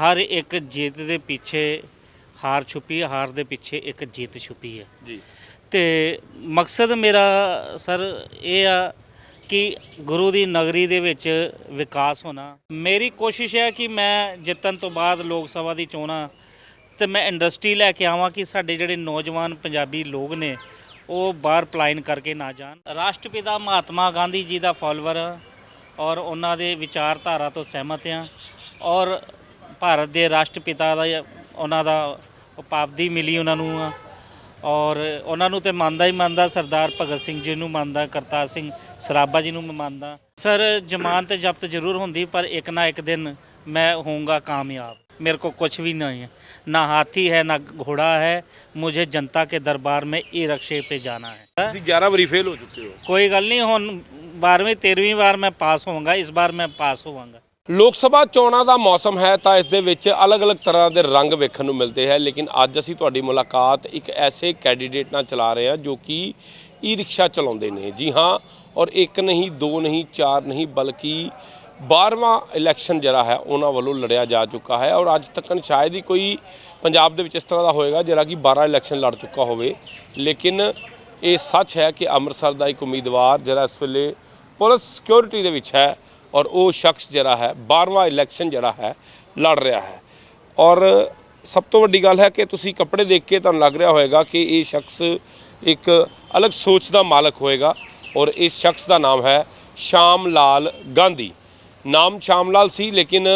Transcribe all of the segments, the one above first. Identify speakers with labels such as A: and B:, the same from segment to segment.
A: ਹਰ ਇੱਕ ਜਿੱਤ ਦੇ ਪਿੱਛੇ ਹਾਰ ਛੁਪੀ ਹੈ ਹਾਰ ਦੇ ਪਿੱਛੇ ਇੱਕ ਜਿੱਤ ਛੁਪੀ ਹੈ।
B: ਜੀ।
A: ਤੇ ਮਕਸਦ ਮੇਰਾ ਸਰ ਇਹ ਆ ਕਿ ਗੁਰੂ ਦੀ ਨਗਰੀ ਦੇ ਵਿੱਚ ਵਿਕਾਸ ਹੋਣਾ। ਮੇਰੀ ਕੋਸ਼ਿਸ਼ ਹੈ ਕਿ ਮੈਂ ਜਿੱਤਣ ਤੋਂ ਬਾਅਦ ਲੋਕ ਸਭਾ ਦੀ ਚੋਣਾਂ ਤੇ ਮੈਂ ਇੰਡਸਟਰੀ ਲੈ ਕੇ ਆਵਾਂ ਕਿ ਸਾਡੇ ਜਿਹੜੇ ਨੌਜਵਾਨ ਪੰਜਾਬੀ ਲੋਕ ਨੇ ਉਹ ਬਾਹਰ ਪਲਾਇਨ ਕਰਕੇ ਨਾ ਜਾਣ। ਰਾਸ਼ਟਰਪਿਤਾ ਮਹਾਤਮਾ ਗਾਂਧੀ ਜੀ ਦਾ ਫਾਲੋਅਰ ਔਰ ਉਹਨਾਂ ਦੇ ਵਿਚਾਰਧਾਰਾ ਤੋਂ ਸਹਿਮਤ ਹਾਂ ਔਰ ਭਾਰਤ ਦੇ ਰਾਸ਼ਟਰਪਿਤਾ ਦਾ ਉਹਨਾਂ ਦਾ ਉਪਾਧੀ ਮਿਲੀ ਉਹਨਾਂ ਨੂੰ ਆ ਔਰ ਉਹਨਾਂ ਨੂੰ ਤੇ ਮੰਨਦਾ ਹੀ ਮੰਨਦਾ ਸਰਦਾਰ ਭਗਤ ਸਿੰਘ ਜੀ ਨੂੰ ਮੰਨਦਾ ਕਰਤਾਰ ਸਿੰਘ ਸਰਾਭਾ ਜੀ ਨੂੰ ਮੈਂ ਮੰਨਦਾ ਸਰ ਜ਼ਮਾਨਤ ਜ਼ਬਤ ਜ਼ਰੂਰ ਹੁੰਦੀ ਪਰ ਇੱਕ ਨਾ ਇੱਕ ਦਿਨ ਮੈਂ ਹੋਊਂਗਾ ਕਾਮਯਾਬ मेरे को कुछ भी नहीं है ना हाथी है ना घोड़ा है मुझे जनता के दरबार में ई रक्षे पे जाना है
B: ਤੁਸੀਂ 11 ਵਾਰੀ ਫੇਲ ਹੋ ਚੁੱਕੇ ਹੋ
A: कोई गल नहीं ਹੁਣ 12ਵੀਂ 13ਵੀਂ ਵਾਰ ਮੈਂ ਪਾਸ ਹੋਵਾਂਗਾ ਇਸ ਵਾਰ ਮੈਂ ਪਾਸ ਹੋਵਾਂਗਾ
B: ਲੋਕ ਸਭਾ ਚੋਣਾਂ ਦਾ ਮੌਸਮ ਹੈ ਤਾਂ ਇਸ ਦੇ ਵਿੱਚ ਅਲੱਗ-ਅਲੱਗ ਤਰ੍ਹਾਂ ਦੇ ਰੰਗ ਵੇਖਣ ਨੂੰ ਮਿਲਦੇ ਹੈ। ਲੇਕਿਨ ਅੱਜ ਅਸੀਂ ਤੁਹਾਡੀ ਮੁਲਾਕਾਤ ਇੱਕ ਐਸੇ ਕੈਂਡੀਡੇਟ ਨਾਲ ਚਲਾ ਰਹੇ ਹਾਂ ਜੋ ਕਿ ਈ ਰਿਕਸ਼ਾ ਚਲਾਉਂਦੇ ਨੇ। ਜੀ ਹਾਂ, ਔਰ ਇੱਕ ਨਹੀਂ, ਦੋ ਨਹੀਂ, ਚਾਰ ਨਹੀਂ, ਬਲਕਿ 12ਵਾਂ ਇਲੈਕਸ਼ਨ ਜਿਹੜਾ ਹੈ, ਉਹਨਾਂ ਵੱਲੋਂ ਲੜਿਆ ਜਾ ਚੁੱਕਾ ਹੈ। ਔਰ ਅੱਜ ਤੱਕ ਸ਼ਾਇਦ ਹੀ ਕੋਈ ਪੰਜਾਬ ਦੇ ਵਿੱਚ ਇਸ ਤਰ੍ਹਾਂ ਦਾ ਹੋਏਗਾ ਜਿਹੜਾ ਕਿ 12 ਇਲੈਕਸ਼ਨ ਲੜ ਚੁੱਕਾ ਹੋਵੇ। ਲੇਕਿਨ ਇਹ ਸੱਚ ਹੈ ਕਿ ਅੰਮ੍ਰਿਤਸਰ ਦਾ ਇੱਕ ਉਮੀਦਵਾਰ ਜਿਹੜਾ ਇਸ ਵੇਲੇ ਪੁਲਿਸ ਸਿਕਿਉਰਿਟੀ ਦੇ ਵਿੱਚ ਹੈ ਔਰ ਉਹ ਸ਼ਖਸ ਜਿਹੜਾ ਹੈ 12ਵਾਂ ਇਲੈਕਸ਼ਨ ਜਿਹੜਾ ਹੈ, ਲੜ ਰਿਹਾ ਹੈ। ਔਰ ਸਭ ਤੋਂ ਵੱਡੀ ਗੱਲ ਹੈ ਕਿ ਤੁਸੀਂ ਕੱਪੜੇ ਦੇਖ ਕੇ ਤੁਹਾਨੂੰ ਲੱਗ ਰਿਹਾ ਹੋਵੇਗਾ ਕਿ ਇਹ ਸ਼ਖਸ ਇੱਕ ਅਲੱਗ ਸੋਚ ਦਾ ਮਾਲਕ ਹੋਏਗਾ ਔਰ ਇਸ ਸ਼ਖਸ ਦਾ ਨਾਮ ਹੈ ਸ਼ਾਮ ਲਾਲ ਗਾਂਧੀ। ਨਾਮ ਸ਼ਾਮ ਲਾਲ ਸੀ, ਲੇਕਿਨ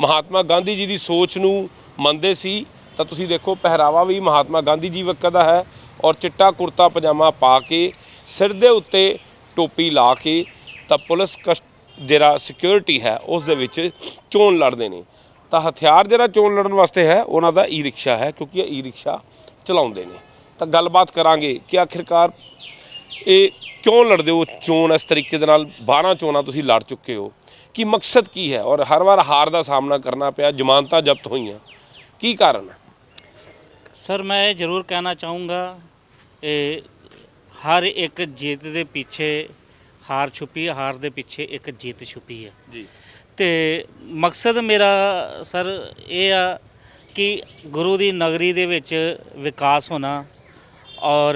B: ਮਹਾਤਮਾ ਗਾਂਧੀ ਜੀ ਦੀ ਸੋਚ ਨੂੰ ਮੰਨਦੇ ਸੀ। ਤਾਂ ਤੁਸੀਂ ਦੇਖੋ, ਪਹਿਰਾਵਾ ਵੀ ਮਹਾਤਮਾ ਗਾਂਧੀ ਜੀ ਵਕਤ ਦਾ ਹੈ ਔਰ ਚਿੱਟਾ ਕੁਰਤਾ ਪਜਾਮਾ ਪਾ ਕੇ ਸਿਰ ਦੇ ਉੱਤੇ ਟੋਪੀ ਲਾ ਕੇ ਤਾਂ ਪੁਲਿਸ ਕਸ ਜਿਹੜਾ ਸਿਕਿਉਰਿਟੀ ਹੈ, ਉਸ ਦੇ ਵਿੱਚ ਚੋਣ ਲੜਦੇ ਨੇ। ਤਾਂ ਹਥਿਆਰ ਜਿਹੜਾ ਚੋਣ ਲੜਨ ਵਾਸਤੇ ਹੈ, ਉਹਨਾਂ ਦਾ ਈ ਰਿਕਸ਼ਾ ਹੈ, ਕਿਉਂਕਿ ਇਹ ਈ ਰਿਕਸ਼ਾ ਚਲਾਉਂਦੇ ਨੇ। ਤਾਂ ਗੱਲਬਾਤ ਕਰਾਂਗੇ ਕਿ ਆਖਿਰਕਾਰ ਇਹ ਕਿਉਂ ਲੜਦੇ ਹੋ? ਚੋਣ ਇਸ ਤਰੀਕੇ ਦੇ ਨਾਲ 12 ਚੋਣਾਂ ਤੁਸੀਂ ਲੜ ਚੁੱਕੇ ਹੋ। ਕੀ ਮਕਸਦ ਕੀ ਹੈ? ਔਰ ਹਰ ਵਾਰ ਹਾਰ ਦਾ ਸਾਹਮਣਾ ਕਰਨਾ ਪਿਆ, ਜ਼ਮਾਨਤਾਂ ਜ਼ਬਤ ਹੋਈਆਂ। ਕੀ ਕਾਰਨ ਹੈ?
A: ਸਰ, ਮੈਂ ਇਹ ਜ਼ਰੂਰ ਕਹਿਣਾ ਚਾਹੂੰਗਾ, ਇਹ ਹਰ ਇੱਕ ਜਿੱਤ ਦੇ ਪਿੱਛੇ ਹਾਰ ਛੁਪੀ ਹੈ ਹਾਰ ਦੇ ਪਿੱਛੇ ਇੱਕ ਜਿੱਤ ਛੁਪੀ ਹੈ।
B: ਜੀ।
A: ਤੇ ਮਕਸਦ ਮੇਰਾ ਸਰ ਇਹ ਆ ਕਿ ਗੁਰੂ ਦੀ ਨਗਰੀ ਦੇ ਵਿੱਚ ਵਿਕਾਸ ਹੋਣਾ ਔਰ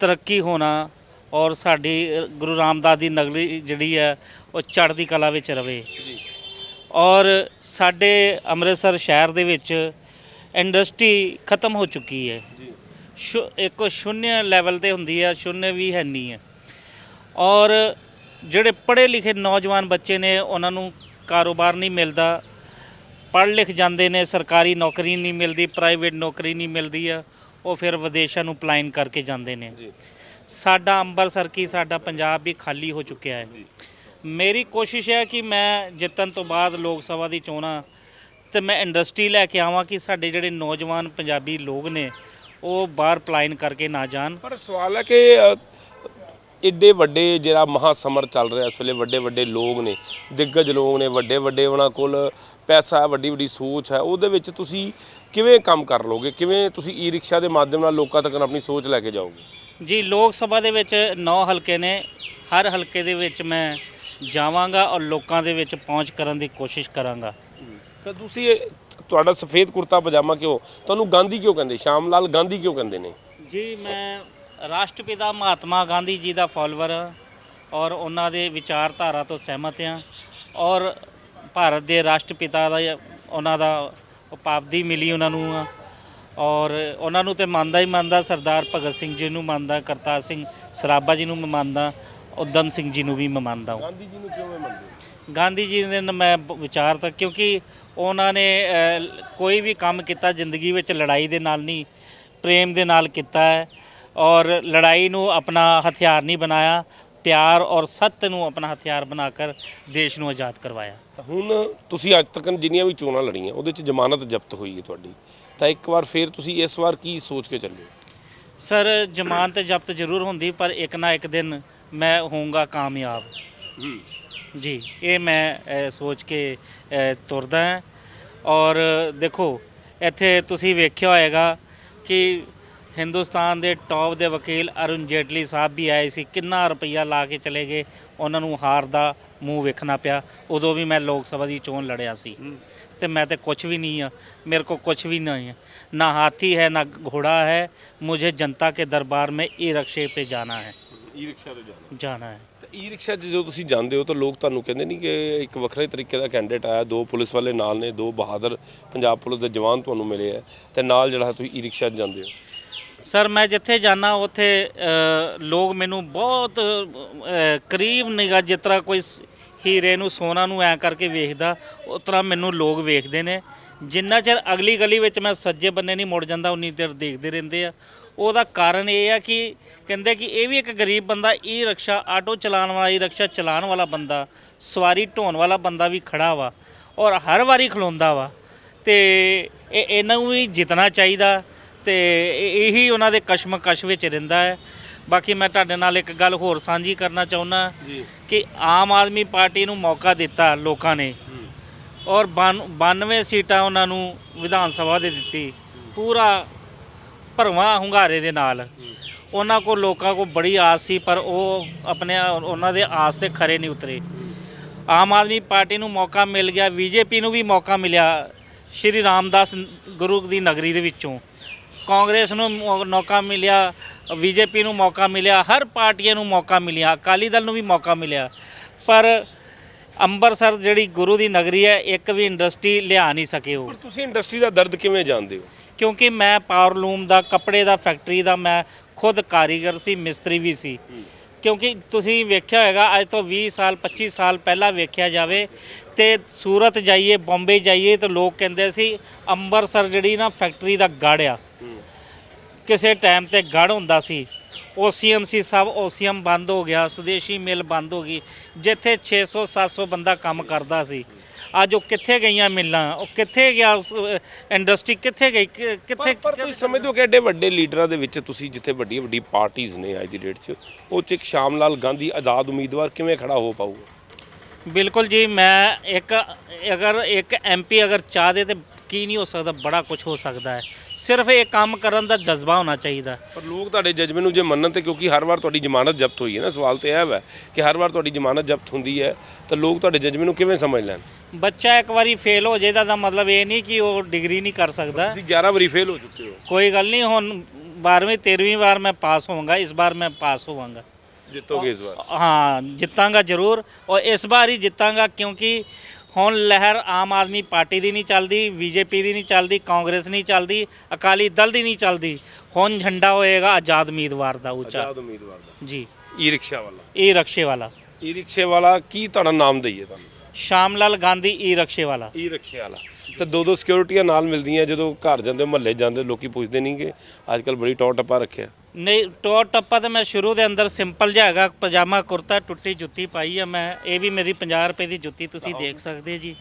A: ਤਰੱਕੀ ਹੋਣਾ ਔਰ ਸਾਡੀ ਗੁਰੂ ਰਾਮਦਾਸ ਦੀ ਨਗਰੀ ਜਿਹੜੀ ਹੈ ਉਹ ਚੜ੍ਹਦੀ ਕਲਾ ਵਿੱਚ ਰਵੇ। ਔਰ ਸਾਡੇ ਅੰਮ੍ਰਿਤਸਰ ਸ਼ਹਿਰ ਦੇ ਵਿੱਚ ਇੰਡਸਟਰੀ ਖਤਮ ਹੋ ਚੁੱਕੀ ਹੈ। ਇੱਕ ਸ਼ੂਨਿਆ ਲੈਵਲ ਤੇ ਹੁੰਦੀ ਹੈ ਸ਼ੂਨਿਆ ਵੀ ਹੈ ਨਹੀਂ ਹੈ। ਔਰ ਜਿਹੜੇ ਪੜ੍ਹੇ ਲਿਖੇ ਨੌਜਵਾਨ ਬੱਚੇ ਨੇ ਉਹਨਾਂ ਨੂੰ ਕਾਰੋਬਾਰ ਨਹੀਂ ਮਿਲਦਾ। ਪੜ੍ਹ ਲਿਖ ਜਾਂਦੇ ਨੇ ਸਰਕਾਰੀ ਨੌਕਰੀ ਨਹੀਂ ਮਿਲਦੀ ਪ੍ਰਾਈਵੇਟ ਨੌਕਰੀ ਨਹੀਂ ਮਿਲਦੀ ਆ ਉਹ ਫਿਰ ਵਿਦੇਸ਼ਾਂ ਨੂੰ ਪਲਾਇਨ ਕਰਕੇ ਜਾਂਦੇ ਨੇ। ਸਾਡਾ ਅੰਮ੍ਰਿਤਸਰ ਕੀ ਸਾਡਾ ਪੰਜਾਬ ਵੀ ਖਾਲੀ ਹੋ ਚੁੱਕਿਆ ਹੈ। ਮੇਰੀ ਕੋਸ਼ਿਸ਼ ਹੈ ਕਿ ਮੈਂ ਜਿੱਤਣ ਤੋਂ ਬਾਅਦ ਲੋਕ ਸਭਾ ਦੀ ਚੋਣਾਂ ਤੇ ਮੈਂ ਇੰਡਸਟਰੀ ਲੈ ਕੇ ਆਵਾਂ ਕਿ ਸਾਡੇ ਜਿਹੜੇ ਨੌਜਵਾਨ ਪੰਜਾਬੀ ਲੋਕ ਨੇ ਉਹ ਬਾਹਰ ਪਲਾਇਨ ਕਰਕੇ ਨਾ ਜਾਣ।
B: ਪਰ ਸਵਾਲ ਹੈ ਕਿ ਏਡੇ ਵੱਡੇ ਜਿਹੜਾ ਮਹਾ ਸਮਰ ਚੱਲ ਰਿਹਾ ਇਸ ਵੇਲੇ ਵੱਡੇ ਵੱਡੇ ਲੋਕ ਨੇ ਦਿੱਗਜ ਲੋਕ ਨੇ ਵੱਡੇ ਵੱਡੇ ਉਹਨਾਂ ਕੋਲ ਪੈਸਾ ਵੱਡੀ ਵੱਡੀ ਸੋਚ ਹੈ ਉਹਦੇ ਵਿੱਚ ਤੁਸੀਂ ਕਿਵੇਂ ਕੰਮ ਕਰ ਲੋਗੇ ਕਿਵੇਂ ਤੁਸੀਂ ਈ ਰਿਕਸ਼ਾ ਦੇ ਮਾਧਿਅਮ ਨਾਲ ਲੋਕਾਂ ਤੱਕ ਆਪਣੀ ਸੋਚ ਲੈ ਕੇ ਜਾਓਗੇ?
A: ਜੀ ਲੋਕ ਸਭਾ ਦੇ ਵਿੱਚ 9 ਹਲਕੇ ਨੇ ਹਰ ਹਲਕੇ ਦੇ ਵਿੱਚ ਮੈਂ ਜਾਵਾਂਗਾ ਔਰ ਲੋਕਾਂ ਦੇ ਵਿੱਚ ਪਹੁੰਚ ਕਰਨ ਦੀ ਕੋਸ਼ਿਸ਼ ਕਰਾਂਗਾ।
B: ਤਾਂ ਤੁਸੀਂ ਤੁਹਾਡਾ ਸਫੇਦ ਕੁਰਤਾ ਪਜਾਮਾ ਕਿਉਂ? ਤੁਹਾਨੂੰ ਗਾਂਧੀ ਕਿਉਂ ਕਹਿੰਦੇ? ਸ਼ਾਮ ਲਾਲ ਗਾਂਧੀ ਕਿਉਂ ਕਹਿੰਦੇ ਨੇ?
A: ਜੀ ਮੈਂ ਰਾਸ਼ਟਰਪਿਤਾ ਮਹਾਤਮਾ ਗਾਂਧੀ ਜੀ ਦਾ ਫਾਲੋਅਰ ਹਾਂ ਔਰ ਉਹਨਾਂ ਦੇ ਵਿਚਾਰਧਾਰਾ ਤੋਂ ਸਹਿਮਤ ਹਾਂ ਔਰ ਭਾਰਤ ਦੇ ਰਾਸ਼ਟਰਪਿਤਾ ਦਾ ਉਹਨਾਂ ਦਾ ਉਪਾਧੀ ਮਿਲੀ ਉਹਨਾਂ ਨੂੰ ਔਰ ਉਹਨਾਂ ਨੂੰ ਤੇ ਮੰਨਦਾ ਹੀ ਮੰਨਦਾ ਸਰਦਾਰ ਭਗਤ ਸਿੰਘ ਜੀ ਨੂੰ ਮੰਨਦਾ ਕਰਤਾਰ ਸਿੰਘ ਸਰਾਭਾ ਜੀ ਨੂੰ ਮੈਂ ਮੰਨਦਾ ਉਦਮ ਸਿੰਘ ਜੀ ਨੂੰ ਵੀ ਮੈਂ ਮੰਨਦਾ ਹਾਂ।
B: ਗਾਂਧੀ ਜੀ ਨੂੰ ਕਿਉਂ ਮੰਨਦੇ?
A: ਗਾਂਧੀ ਜੀ ਦੇ ਨਾਲ ਮੈਂ ਵਿਚਾਰ ਤਾਂ ਕਿਉਂਕਿ ਉਹਨਾਂ ਨੇ ਕੋਈ ਵੀ ਕੰਮ ਕੀਤਾ ਜ਼ਿੰਦਗੀ ਵਿੱਚ ਲੜਾਈ ਦੇ ਨਾਲ ਨਹੀਂ ਪ੍ਰੇਮ ਦੇ ਨਾਲ ਕੀਤਾ ਹੈ। ਔਰ ਲੜਾਈ ਨੂੰ ਆਪਣਾ ਹਥਿਆਰ ਨਹੀਂ ਬਣਾਇਆ ਪਿਆਰ ਔਰ ਸੱਤ ਨੂੰ ਆਪਣਾ ਹਥਿਆਰ ਬਣਾ ਕਰ ਦੇਸ਼ ਨੂੰ ਆਜ਼ਾਦ ਕਰਵਾਇਆ।
B: ਹੁਣ ਤੁਸੀਂ ਅੱਜ ਤੱਕ ਜਿੰਨੀਆਂ ਵੀ ਚੋਣਾਂ ਲੜੀਆਂ ਉਹਦੇ ਚ ਜ਼ਮਾਨਤ ਜ਼ਬਤ ਹੋਈ ਹੈ ਤੁਹਾਡੀ। ਤਾਂ ਇੱਕ ਵਾਰ ਫੇਰ ਤੁਸੀਂ ਇਸ ਵਾਰ ਕੀ ਸੋਚ ਕੇ ਚੱਲੇ?
A: ਸਰ ਜ਼ਮਾਨਤ ਜ਼ਬਤ ਜ਼ਰੂਰ ਹੁੰਦੀ ਪਰ ਇੱਕ ਨਾ ਇੱਕ ਦਿਨ ਮੈਂ ਹੋਊਂਗਾ ਕਾਮਯਾਬ। ਜੀ ਇਹ ਮੈਂ ਅ, ਸੋਚ ਕੇ ਅ, ਤੁਰਦਾ ਹਾਂ। ਔਰ ਦੇਖੋ ਇੱਥੇ ਤੁਸੀਂ ਵੇਖਿਆ ਹੋਏਗਾ ਕਿ ਹਿੰਦੁਸਤਾਨ ਦੇ ਟੌਪ ਦੇ ਵਕੀਲ ਅਰੁਣ ਜੇਟਲੀ ਸਾਹਿਬ ਵੀ ਆਏ ਸੀ। ਕਿੰਨਾ ਰੁਪਈਆ ਲਾ ਕੇ ਚਲੇ ਗਏ ਉਹਨਾਂ ਨੂੰ ਹਾਰ ਦਾ ਮੂੰਹ ਵੇਖਣਾ ਪਿਆ। ਉਦੋਂ ਵੀ ਮੈਂ ਲੋਕ ਸਭਾ ਦੀ ਚੋਣ ਲੜਿਆ ਸੀ। ਤੇ ਮੈਂ ਤੇ ਕੁਝ ਵੀ ਨਹੀਂ ਆ ਮੇਰੇ ਕੋਲ ਕੁਝ ਵੀ ਨਹੀਂ ਆ। ਨਾ ਹਾਥੀ ਹੈ ਨਾ ਘੋੜਾ ਹੈ ਮੁਝੇ ਜਨਤਾ ਕੇ ਦਰਬਾਰ ਮੇ ਈ ਰਕਸ਼ੇ 'ਤੇ ਜਾਣਾ ਹੈ।
B: ਈ ਰਿਕਸ਼ਾ ਤੇ ਜਾਣਾ।
A: ਜਾਣਾ ਹੈ।
B: ਤਾਂ ਈ ਰਿਕਸ਼ਾ 'ਚ ਜਦੋਂ ਤੁਸੀਂ ਜਾਂਦੇ ਹੋ ਤਾਂ ਲੋਕ ਤੁਹਾਨੂੰ ਕਹਿੰਦੇ ਨਹੀਂ ਕਿ ਇੱਕ ਵੱਖਰੇ ਤਰੀਕੇ ਦਾ ਕੈਂਡੀਡੇਟ ਆਇਆ ਦੋ ਪੁਲਿਸ ਵਾਲੇ ਨਾਲ ਨੇ ਦੋ ਬਹਾਦਰ ਪੰਜਾਬ ਪੁਲਿਸ ਦੇ ਜਵਾਨ ਤੁਹਾਨੂੰ ਮਿਲੇ ਆ। ਤੇ ਨਾਲ ਜਿਹੜਾ ਤੁਸੀਂ ਈ ਰਿਕਸ਼ਾ 'ਚ ਜਾਂਦੇ ਹੋ।
A: ਸਰ, ਮੈਂ ਜਿੱਥੇ ਜਾਣਾ ਉੱਥੇ ਲੋਕ ਮੈਨੂੰ ਬਹੁਤ ਕਰੀਬ ਨਿਗਾਹ, ਜਿਸ ਤਰ੍ਹਾਂ ਕੋਈ ਹੀਰੇ ਨੂੰ, ਸੋਨਾ ਨੂੰ ਐ ਕਰਕੇ ਵੇਖਦਾ, ਉਸ ਤਰ੍ਹਾਂ ਮੈਨੂੰ ਲੋਕ ਵੇਖਦੇ ਨੇ। ਜਿੰਨਾ ਚਿਰ ਅਗਲੀ ਗਲੀ ਵਿੱਚ ਮੈਂ ਸੱਜੇ ਬੰਨੇ ਨਹੀਂ ਮੁੜ ਜਾਂਦਾ, ਉਨੀ ਦੇਰ ਦੇਖਦੇ ਰਹਿੰਦੇ ਆ। ਉਹਦਾ ਕਾਰਨ ਇਹ ਆ ਕਿ ਕਹਿੰਦੇ ਕਿ ਇਹ ਵੀ ਇੱਕ ਗਰੀਬ ਬੰਦਾ, ਈ ਰਿਕਸ਼ਾ, ਆਟੋ ਚਲਾਉਣ ਵਾਲਾ, ਈ ਰਿਕਸ਼ਾ ਚਲਾਉਣ ਵਾਲਾ ਬੰਦਾ, ਸਵਾਰੀ ਢੋਣ ਵਾਲਾ ਬੰਦਾ ਵੀ ਖੜਾ ਵਾ ਔਰ ਹਰ ਵਾਰੀ ਖਲੋਂਦਾ ਵਾ। ਤੇ ਇਹ, ਇਹਨਾਂ ਨੂੰ ਵੀ ਜਿੱਤਣਾ ਚਾਹੀਦਾ। ਤੇ ਇਹ- ਉਹਨਾਂ ਦੇ ਕਸ਼ਮਕਸ਼ ਵਿੱਚ ਰਹਿੰਦਾ ਹੈ। ਬਾਕੀ ਮੈਂ ਤੁਹਾਡੇ ਨਾਲ ਇੱਕ ਗੱਲ ਹੋਰ ਸਾਂਝੀ ਕਰਨਾ ਚਾਹੁੰਦਾ ਕਿ ਆਮ ਆਦਮੀ ਪਾਰਟੀ ਨੂੰ ਮੌਕਾ ਦਿੱਤਾ ਲੋਕਾਂ ਨੇ। ਔਰ 92 ਸੀਟਾਂ ਉਹਨਾਂ ਨੂੰ ਵਿਧਾਨ ਸਭਾ ਦੇ ਦਿੱਤੀ। ਪੂਰਾ ਭਰਵਾਂ ਹੁੰਗਾਰੇ ਦੇ ਨਾਲ। ਉਹਨਾਂ ਕੋ ਲੋਕਾਂ ਕੋ ਬੜੀ ਆਸ ਸੀ ਪਰ ਉਹ ਆਪਣੇ ਉਹਨਾਂ ਦੇ ਆਸ ਤੇ ਖਰੇ ਨਹੀਂ ਉਤਰੇ। ਆਮ ਆਦਮੀ ਪਾਰਟੀ ਨੂੰ ਮੌਕਾ ਮਿਲ ਗਿਆ ਬੀਜੇਪੀ ਨੂੰ ਵੀ ਮੌਕਾ ਮਿਲਿਆ ਸ਼੍ਰੀ ਰਾਮਦਾਸ ਗੁਰੂ ਦੀ ਨਗਰੀ ਦੇ ਵਿੱਚੋਂ। ਕਾਂਗਰਸ ਨੂੰ ਮੌ- ਮੌਕਾ ਮਿਲਿਆ ਬੀਜੇਪੀ ਨੂੰ ਮੌਕਾ ਮਿਲਿਆ ਹਰ ਪਾਰਟੀਆਂ ਨੂੰ ਮੌਕਾ ਮਿਲਿਆ ਅਕਾਲੀ ਦਲ ਨੂੰ ਵੀ ਮੌਕਾ ਮਿਲਿਆ। ਪਰ ਅੰਮ੍ਰਿਤਸਰ ਜਿਹੜੀ ਗੁਰੂ ਦੀ ਨਗਰੀ ਹੈ ਇੱਕ ਵੀ ਇੰਡਸਟਰੀ ਲਿਆ ਨਹੀਂ ਸਕੇ ਉਹ।
B: ਪਰ ਤੁਸੀਂ ਇੰਡਸਟਰੀ ਦਾ ਦਰਦ ਕਿਵੇਂ ਜਾਣਦੇ ਹੋ?
A: ਕਿਉਂਕਿ ਮੈਂ ਪਾਵਰਲੂਮ ਦਾ ਕੱਪੜੇ ਦਾ ਫੈਕਟਰੀ ਦਾ ਮੈਂ ਖੁਦ ਕਾਰੀਗਰ ਸੀ ਮਿਸਤਰੀ ਵੀ ਸੀ। ਕਿਉਂਕਿ ਤੁਸੀਂ ਵੇਖਿਆ ਹੋਵੇਗਾ ਅੱਜ ਤੋਂ 20 ਸਾਲ 25 ਸਾਲ ਪਹਿਲਾਂ ਵੇਖਿਆ ਜਾਵੇ ਤੇ ਸੂਰਤ ਜਾਈਏ ਬੰਬੇ ਜਾਈਏ ਤਾਂ ਲੋਕ ਕਹਿੰਦੇ ਸੀ ਅੰਮ੍ਰਿਤਸਰ ਜਿਹੜੀ ਨਾ ਫੈਕਟਰੀ ਦਾ ਗੜ ਆ। ਕਿਸੇ ਟਾਈਮ ਤੇ ਗੜ ਹੁੰਦਾ ਸੀ। ਓਸੀਐਮਸੀ ਸਭ ਓਸੀਐਮ ਬੰਦ ਹੋ ਗਿਆ ਸੁਦੇਸ਼ੀ ਮਿਲ ਬੰਦ ਹੋ ਗਈ। ਜਿੱਥੇ 600 700 ਬੰਦਾ ਕੰਮ ਕਰਦਾ ਸੀ। ਅੱਜ ਉਹ ਕਿੱਥੇ ਗਈਆਂ ਮਿਲਾਂ? ਉਹ ਕਿੱਥੇ ਗਿਆ ਇੰਡਸਟਰੀ? ਕਿੱਥੇ ਗਈ? ਕਿੱਥੇ
B: ਪਰ ਤੁਸੀਂ ਸਮਝਦੇ ਹੋ ਕਿ ਐਡੇ ਵੱਡੇ ਲੀਡਰਾਂ ਦੇ ਵਿੱਚ ਤੁਸੀਂ ਜਿੱਥੇ ਵੱਡੀ ਵੱਡੀ ਪਾਰਟੀਆਂ ਨੇ ਅੱਜ ਦੀ ਡੇਟ 'ਚ ਉਹ 'ਚ ਇੱਕ ਸ਼ਾਮ ਲਾਲ ਗਾਂਧੀ ਆਜ਼ਾਦ ਉਮੀਦਵਾਰ ਕਿਵੇਂ ਖੜਾ ਹੋ ਪਾਊਗਾ?
A: ਬਿਲਕੁਲ ਜੀ ਮੈਂ ਇੱਕ ਅਗਰ ਇੱਕ ਐਮਪੀ ਅਗਰ ਚਾਹਦੇ ਤੇ ਕੀ ਨਹੀਂ ਹੋ ਸਕਦਾ ਬੜਾ ਕੁਝ ਹੋ ਸਕਦਾ ਹੈ। ਸਿਰਫ ਇਹ ਕੰਮ ਕਰਨ ਦਾ ਜਜ਼ਬਾ ਹੋਣਾ ਚਾਹੀਦਾ।
B: ਪਰ ਲੋਕ ਤੁਹਾਡੇ ਜਜਮੇ ਨੂੰ ਜੇ ਮੰਨਣ ਤੇ ਕਿਉਂਕਿ ਹਰ ਵਾਰ ਤੁਹਾਡੀ ਜ਼ਮਾਨਤ ਜ਼ਬਤ ਹੋਈ ਹੈ ਨਾ ਸਵਾਲ ਤੇ ਇਹ ਹੈ ਕਿ ਹਰ ਵਾਰ ਤੁਹਾਡੀ ਜ਼ਮਾਨਤ ਜ਼ਬਤ ਹੁੰਦੀ ਹੈ ਤਾਂ ਲੋਕ ਤੁਹਾਡੇ ਜਜਮੇ ਨੂੰ ਕਿਵੇਂ ਸਮਝ ਲੈਣ?
A: ਬੱਚਾ ਇੱਕ ਵਾਰੀ ਫੇਲ ਹੋ ਜੇ ਤਾਂ ਦਾ ਮਤਲਬ ਇਹ ਨਹੀਂ ਕਿ ਉਹ ਡਿਗਰੀ ਨਹੀਂ ਕਰ ਸਕਦਾ।
B: ਤੁਸੀਂ 11 ਵਾਰੀ ਫੇਲ ਹੋ ਚੁੱਕੇ ਹੋ।
A: ਕੋਈ ਗੱਲ ਨਹੀਂ ਹੁਣ 12ਵੀਂ 13ਵੀਂ ਵਾਰ ਮੈਂ ਪਾਸ ਹੋਵਾਂਗਾ ਇਸ ਵਾਰ ਮੈਂ ਪਾਸ ਹੋਵਾਂਗਾ।
B: ਜਿੱਤੋਗੇ ਇਸ ਵਾਰ?
A: ਹਾਂ ਜਿੱਤਾਂਗਾ ਜ਼ਰੂਰ ਔਰ ਇਸ ਵਾਰ ਹੀ ਜਿੱਤਾਂਗਾ ਕਿਉਂਕਿ ਹੁਣ ਲਹਿਰ ਆਮ ਆਦਮੀ ਪਾਰਟੀ ਦੀ ਨਹੀਂ ਚੱਲਦੀ ਬੀਜੇਪੀ ਦੀ ਨਹੀਂ ਚੱਲਦੀ ਕਾਂਗਰਸ ਨਹੀਂ ਚੱਲਦੀ ਅਕਾਲੀ ਦਲ ਦੀ ਨਹੀਂ ਚੱਲਦੀ। ਹੁਣ ਝੰਡਾ ਹੋਏਗਾ ਆਜ਼ਾਦ ਉਮੀਦਵਾਰ ਦਾ ਉੱਚਾ।
B: ਆਜ਼ਾਦ ਉਮੀਦਵਾਰ ਦਾ।
A: ਜੀ।
B: ਈ ਰਿਕਸ਼ਾ ਵਾਲਾ।
A: ਇਹ ਰਕਸ਼ੇ ਵਾਲਾ।
B: ਈ ਰਿਕਸ਼ੇ ਵਾਲਾ ਕੀ ਤੁਹਾਡਾ ਨਾਮ ਦਈਏ ਤੁਹਾਨੂੰ?
A: ਸ਼ਾਮ ਲਾਲ ਗਾਂਧੀ ਈ ਰਕਸ਼ੇ ਵਾਲਾ।
B: ਈ ਰਿਕਸ਼ੇ ਵਾਲਾ। ਤੇ ਦੋ ਦੋ ਸਿਕਿਉਰਿਟੀਆਂ ਨਾਲ ਮਿਲਦੀਆਂ ਜਦੋਂ ਘਰ ਜਾਂਦੇ ਮਹੱਲੇ ਜਾਂਦੇ ਲੋਕੀ ਪੁੱਛਦੇ ਨਹੀਂ ਕਿ ਅੱਜ ਕੱਲ ਬੜੀ ਟੌਰ ਟੱਪਾ ਰੱਖਿਆ।
A: ਨਹੀਂ ਟੋਰ ਟੱਪਾ ਤਾਂ ਮੈਂ ਸ਼ੁਰੂ ਦੇ ਅੰਦਰ ਸਿੰਪਲ ਜਿਹਾ ਹੈਗਾ ਪਜਾਮਾ ਕੁਰਤਾ ਟੁੱਟੀ ਜੁੱਤੀ ਪਾਈ ਆ ਮੈਂ। ਇਹ ਵੀ ਮੇਰੀ 50 ਰੁਪਏ ਦੀ ਜੁੱਤੀ ਤੁਸੀਂ ਦੇਖ ਸਕਦੇ ਜੀ।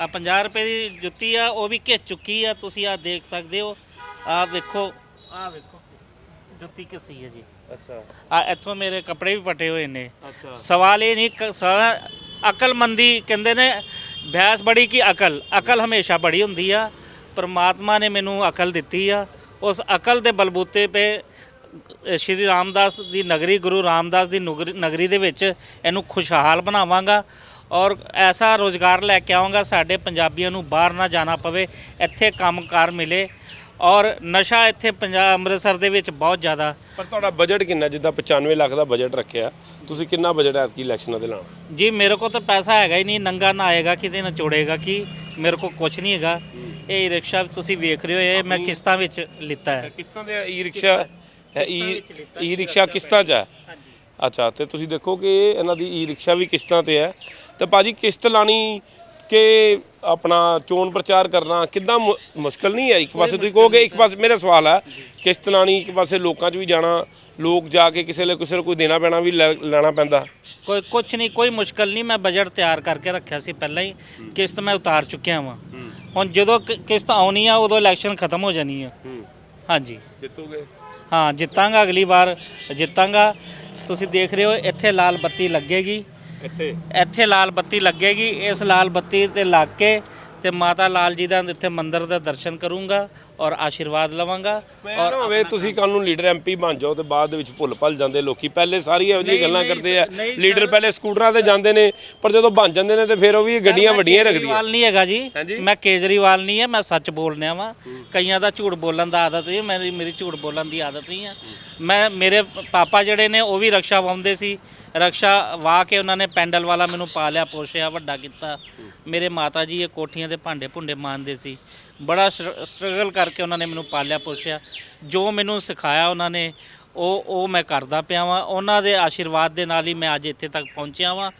A: ਆ 50 ਰੁਪਏ ਦੀ ਜੁੱਤੀ ਆ ਉਹ ਵੀ ਘਿੱਚ ਚੁੱਕੀ ਆ ਤੁਸੀਂ ਆ ਦੇਖ ਸਕਦੇ ਹੋ। ਆ ਵੇਖੋ ਆ ਵੇਖੋ ਜੁੱਤੀ ਕਿਸੀ ਹੈ ਜੀ।
B: ਅੱਛਾ।
A: ਆ ਇੱਥੋਂ ਮੇਰੇ ਕੱਪੜੇ ਵੀ ਪਟੇ ਹੋਏ ਨੇ।
B: ਅੱਛਾ।
A: ਸਵਾਲ ਇਹ ਨਹੀਂ ਸਾਰਾ ਅਕਲਮੰਦੀ ਕਹਿੰਦੇ ਨੇ ਭੈਂਸ ਬੜੀ ਕੀ ਅਕਲ? ਅਕਲ ਹਮੇਸ਼ਾ ਬੜੀ ਹੁੰਦੀ ਆ। ਪ੍ਰਮਾਤਮਾ ਨੇ ਮੈਨੂੰ ਅਕਲ ਦਿੱਤੀ ਆ। ਉਸ ਅਕਲ ਦੇ ਬਲਬੂਤੇ 'ਤੇ ਸ਼੍ਰੀ ਰਾਮਦਾਸ ਦੀ ਨਗਰੀ ਗੁਰੂ ਰਾਮਦਾਸ ਦੀ ਨੁਗਰੀ- ਨਗਰੀ ਦੇ ਵਿੱਚ ਇਹਨੂੰ ਖੁਸ਼ਹਾਲ ਬਣਾਵਾਂਗਾ ਔਰ ਐਸਾ ਰੋਜ਼ਗਾਰ ਲੈ ਕੇ ਆਵਾਂਗਾ ਸਾਡੇ ਪੰਜਾਬੀਆਂ ਨੂੰ ਬਾਹਰ ਨਾ ਜਾਣਾ ਪਵੇ ਇੱਥੇ ਕੰਮਕਾਰ ਮਿਲੇ ਔਰ ਨਸ਼ਾ ਇੱਥੇ ਪੰਜਾਬ ਅੰਮ੍ਰਿਤਸਰ ਦੇ ਵਿੱਚ ਬਹੁਤ ਜ਼ਿਆਦਾ।
B: ਪਰ ਤੁਹਾਡਾ ਬਜਟ ਕਿੰਨਾ? ਜਿੱਦਾਂ 95 ਲੱਖ ਦਾ ਬਜਟ ਰੱਖਿਆ ਤੁਸੀਂ ਕਿੰਨਾ ਬਜਟ ਹੈ ਕੀ ਇਲੈਕਸ਼ਨਾਂ ਦੇ ਲਾਉਣਾ
A: ਜੀ ਮੇਰੇ ਕੋਲ ਤਾਂ ਪੈਸਾ ਹੈਗਾ ਹੀ ਨਹੀਂ ਨੰਗਾ ਨਾ ਆਏਗਾ ਕਿਤੇ ਨਾ ਚੋੜੇਗਾ ਕਿ ਮੇਰੇ ਕੋਲ ਕੁਝ ਨਹੀਂ ਹੈਗਾ। ਇਹ ਰਿਕਸ਼ਾ ਤੁਸੀਂ ਵੇਖ ਰਹੇ ਹੋ ਇਹ ਮੈਂ ਕਿਸ਼ਤਾਂ ਵਿੱਚ ਲਿੱਤਾ ਹੈ।
B: ਕਿਸ਼ਤਾਂ ਦੇ ਈ ਰਿਕਸ਼ਾ ਈ ਈ ਰਿਕਸ਼ਾ ਕਿਸ਼ਤਾਂ 'ਚ ਹੈ। ਅੱਛਾ ਤੇ ਤੁਸੀਂ ਦੇਖੋ ਕਿ ਇਹਨਾਂ ਦੀ ਈ ਰਿਕਸ਼ਾ ਵੀ ਕਿਸ਼ਤਾਂ ਤੇ ਹੈ। ਤੇ ਭਾਜੀ ਕਿਸ਼ਤ ਲਾਣੀ ਕਿ ਆਪਣਾ ਚੋਣ ਪ੍ਰਚਾਰ ਕਰਨਾ ਕਿੱਦਾਂ ਮੁ- ਮੁਸ਼ਕਲ ਨਹੀਂ ਹੈ? ਇੱਕ ਪਾਸੇ ਤੁਸੀਂ ਕਹੋਗੇ ਇੱਕ ਪਾਸੇ ਮੇਰਾ ਸਵਾਲ ਹੈ ਕਿਸ਼ਤ ਲਾਣੀ ਇੱਕ ਪਾਸੇ ਲੋਕਾਂ 'ਚ ਵੀ ਜਾਣਾ ਲੋਕ ਜਾ ਕੇ ਕਿਸੇ ਲਈ ਕਿਸੇ ਨੂੰ ਕੋਈ ਦੇਣਾ ਪੈਣਾ ਵੀ ਲੈਣਾ ਪੈਂਦਾ।
A: ਕੋਈ ਕੁਝ ਨਹੀਂ ਕੋਈ ਮੁਸ਼ਕਲ ਨਹੀਂ ਮੈਂ ਬਜਟ ਤਿਆਰ ਕਰਕੇ ਰੱਖਿਆ ਸੀ ਪਹਿਲਾਂ ਹੀ। ਕਿਸ਼ਤ ਮੈਂ ਉਤਾਰ ਚੁੱਕਿਆ ਵਾਂ। ਹੁਣ ਜਦੋਂ ਕਿਸ਼ਤ ਆਉਣੀ ਆ ਉਦੋਂ ਇਲੈਕਸ਼ਨ ਖਤਮ ਹੋ ਜਾਣੀ ਆ।
B: ਹੂੰ।
A: ਹਾਂਜੀ।
B: ਜਿੱਤੋਗੇ?
A: ਹਾਂ ਜਿੱਤਾਂਗਾ ਅਗਲੀ ਵਾਰ ਜਿੱਤਾਂਗਾ। ਤੁਸੀਂ ਦੇਖ ਰਹੇ ਹੋ ਇੱਥੇ ਲਾਲ ਬੱਤੀ ਲੱਗੇਗੀ।
B: ਇੱਥੇ?
A: ਇੱਥੇ ਲਾਲ ਬੱਤੀ ਲੱਗੇਗੀ। ਇਸ ਲਾਲ ਬੱਤੀ ਤੇ ਲੱਗ ਕੇ ਤੇ ਮਾਤਾ ਲਾਲ ਜੀ ਦਾ ਇੱਥੇ ਮੰਦਿਰ ਦਾ ਦਰਸ਼ਨ ਕਰੂੰਗਾ ਔਰ ਆਸ਼ੀਰਵਾਦ ਲਵਾਂਗਾ
B: ਨਾ ਹੋਵੇ ਤੁਸੀਂ ਕੱਲ ਨੂੰ ਲੀਡਰ ਐਮਪੀ ਬਣ ਜਾਓ ਤੇ ਬਾਅਦ ਦੇ ਵਿੱਚ ਭੁੱਲ ਭੱਲ ਜਾਂਦੇ ਲੋਕੀ। ਪਹਿਲੇ ਸਾਰੀਆਂ ਇਹੋ ਜਿਹੀਆਂ ਗੱਲਾਂ ਕਰਦੇ ਆ।
A: Sir,
B: leader
A: sir.
B: ਪਹਿਲੇ ਸਕੂਟਰਾਂ ਤੇ ਜਾਂਦੇ ਨੇ ਪਰ ਜਦੋਂ ਬਣ ਜਾਂਦੇ ਨੇ ਤੇ ਫਿਰ ਉਹ ਵੀ ਗੱਡੀਆਂ ਵੱਡੀਆਂ ਰੱਖਦੀਆਂ।
A: ਨਹੀਂ ਹੈਗਾ ਜੀ। ਮੈਂ ਕੇਜਰੀਵਾਲ ਨਹੀਂ ਹੈ ਮੈਂ ਸੱਚ ਬੋਲਨਿਆ ਵਾਂ। ਕਈਆਂ ਦਾ ਝੂਠ ਬੋਲਣ ਦਾ ਆਦਤ ਹੈ ਮੇਰੀ ਮੇਰੀ ਝੂਠ ਬੋਲਣ ਦੀ ਆਦਤ ਨਹੀਂ ਹੈ ਮੈਂ ਮੇਰੇ ਪਾਪਾ ਜਿਹੜੇ ਨੇ ਉਹ ਵੀ ਰਕਸ਼ਾ ਵਾਉਂਦੇ ਸੀ। ਰਕਸ਼ਾ ਵਾਹ ਕੇ ਉਹਨਾਂ ਨੇ ਪੈਂਡਲ ਵਾਲਾ ਮੈਨੂੰ ਪਾਲਿਆ ਪੋਸ਼ਿਆ ਵੱਡਾ ਕੀਤਾ। ਮੇਰੇ ਮਾਤਾ ਜੀ ਇਹ ਕੋਠੀਆਂ ਦੇ ਭਾਂਡੇ ਭੁੰਡੇ ਮਾਂਜਦੇ ਸੀ। ਬੜਾ ਸਟਰਗਲ ਕਰਕੇ ਉਹਨਾਂ ਨੇ ਮੈਨੂੰ ਪਾਲਿਆ ਪੋਸ਼ਿਆ। ਜੋ ਮੈਨੂੰ ਸਿਖਾਇਆ ਉਹਨਾਂ ਨੇ ਉਹ ਉਹ ਮੈਂ ਕਰਦਾ ਪਿਆ ਵਾਂ। ਉਹਨਾਂ ਦੇ ਆਸ਼ੀਰਵਾਦ ਦੇ ਨਾਲ ਹੀ ਮੈਂ ਅੱਜ ਇੱਥੇ ਤੱਕ ਪਹੁੰਚਿਆ ਵਾਂ।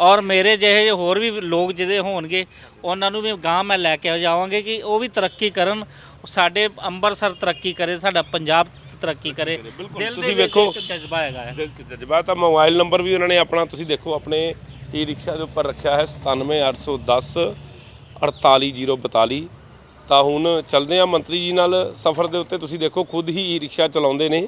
A: ਔਰ ਮੇਰੇ ਜਿਹੇ ਹੋਰ ਵੀ ਲੋਕ ਜਿਹਦੇ ਹੋਣਗੇ ਉਹਨਾਂ ਨੂੰ ਵੀ ਗਾਂ ਮੈਂ ਲੈ ਕੇ ਜਾਵਾਂਗੇ ਕਿ ਉਹ ਵੀ ਤਰੱਕੀ ਕਰਨ। ਸਾਡੇ ਅੰਮ੍ਰਿਤਸਰ ਤਰੱਕੀ ਕਰੇ ਸਾਡਾ ਪੰਜਾਬ ਤਰੱਕੀ ਕਰੇ। ਦਿਲ ਦੇ
B: ਵੇਖੋ।
A: ਜਜ਼ਬਾ ਹੈਗਾ
B: ਜਜ਼ਬਾ ਤਾਂ ਮੋਬਾਈਲ ਨੰਬਰ ਵੀ ਉਹਨਾਂ ਨੇ ਆਪਣਾ ਤੁਸੀਂ ਦੇਖੋ ਆਪਣੇ ਈ ਰਿਕਸ਼ਾ ਦੇ ਉੱਪਰ ਰੱਖਿਆ ਹੈ 97810 48042 ਤਾਂ ਹੁਣ ਚੱਲਦੇ ਆ ਮੰਤਰੀ ਜੀ ਨਾਲ ਸਫ਼ਰ ਦੇ ਉੱਤੇ। ਤੁਸੀਂ ਦੇਖੋ, ਖੁਦ ਹੀ ਈ ਰਿਕਸ਼ਾ ਚਲਾਉਂਦੇ ਨੇ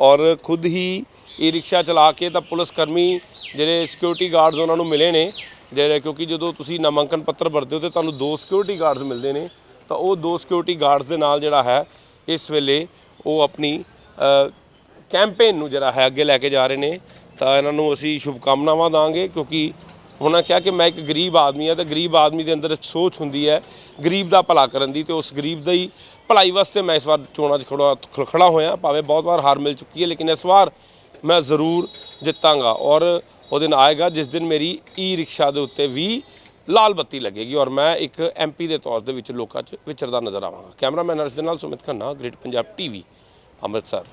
B: ਔਰ ਖੁਦ ਹੀ ਈ ਰਿਕਸ਼ਾ ਚਲਾ ਕੇ ਤਾਂ ਪੁਲਿਸ ਕਰਮੀ ਜਿਹੜੇ ਸਿਕਿਉਰਿਟੀ ਗਾਰਡਸ ਉਹਨਾਂ ਨੂੰ ਮਿਲੇ ਨੇ। ਜਿਹੜੇ ਕਿਉਂਕਿ ਜਦੋਂ ਤੁਸੀਂ ਨਾਮਾਂਕਨ ਪੱਤਰ ਭਰਦੇ ਹੋ ਤੇ ਤੁਹਾਨੂੰ ਦੋ ਸਿਕਿਉਰਿਟੀ ਗਾਰਡਸ ਮਿਲਦੇ ਨੇ, ਤਾਂ ਉਹ ਦੋ ਸਿਕਿਉਰਿਟੀ ਗਾਰਡਸ ਦੇ ਨਾਲ ਜਿਹੜਾ ਹੈ, ਇਸ ਵੇਲੇ ਉਹ ਆਪਣੀ ਕੈਂਪੇਨ ਨੂੰ ਜਿਹੜਾ ਹੈ ਅੱਗੇ ਲੈ ਕੇ ਜਾ ਰਹੇ ਨੇ। ਤਾਂ ਇਹਨਾਂ ਨੂੰ ਅਸੀਂ ਸ਼ੁਭਕਾਮਨਾਵਾਂ ਦਾਂਗੇ ਕਿਉਂਕਿ ਉਹਨਾਂ ਕਿਹਾ ਕਿ ਮੈਂ ਇੱਕ ਗਰੀਬ ਆਦਮੀ ਹਾਂ ਤੇ ਗਰੀਬ ਆਦਮੀ ਦੇ ਅੰਦਰ ਸੋਚ ਹੁੰਦੀ ਹੈ ਗਰੀਬ ਦਾ ਭਲਾ ਕਰਨ ਦੀ ਤੇ ਉਸ ਗਰੀਬ ਦਾ ਹੀ ਭਲਾਈ ਵਾਸਤੇ ਮੈਂ ਇਸ ਵਾਰ ਚੋਣਾਂ 'ਚ ਖੜਾ ਖ- ਖੜਾ ਹੋਇਆ। ਭਾਵੇਂ ਬਹੁਤ ਵਾਰ ਹਾਰ ਮਿਲ ਚੁੱਕੀ ਹੈ, ਲੇਕਿਨ ਇਸ ਵਾਰ ਮੈਂ ਜ਼ਰੂਰ ਜਿੱਤਾਂਗਾ ਔਰ ਉਹ ਦਿਨ ਆਏਗਾ ਜਿਸ ਦਿਨ ਮੇਰੀ ਈ ਰਿਕਸ਼ਾ ਦੇ ਉੱਤੇ ਵੀ ਲਾਲ ਬੱਤੀ ਲੱਗੇਗੀ ਔਰ ਮੈਂ ਇੱਕ ਐਮਪੀ ਦੇ ਤੌਰ ਦੇ ਵਿੱਚ ਲੋਕਾਂ 'ਚ ਵਿਚਰਦਾ ਨਜ਼ਰ ਆਵਾਂਗਾ। ਕੈਮਰਾਮੈਨ ਅਰਸ਼ ਦੇ ਨਾਲ ਸੁਮਿਤ ਖੰਨਾ, ਗ੍ਰੇਟ ਪੰਜਾਬ ਟੀਵੀ, ਅੰਮ੍ਰਿਤਸਰ।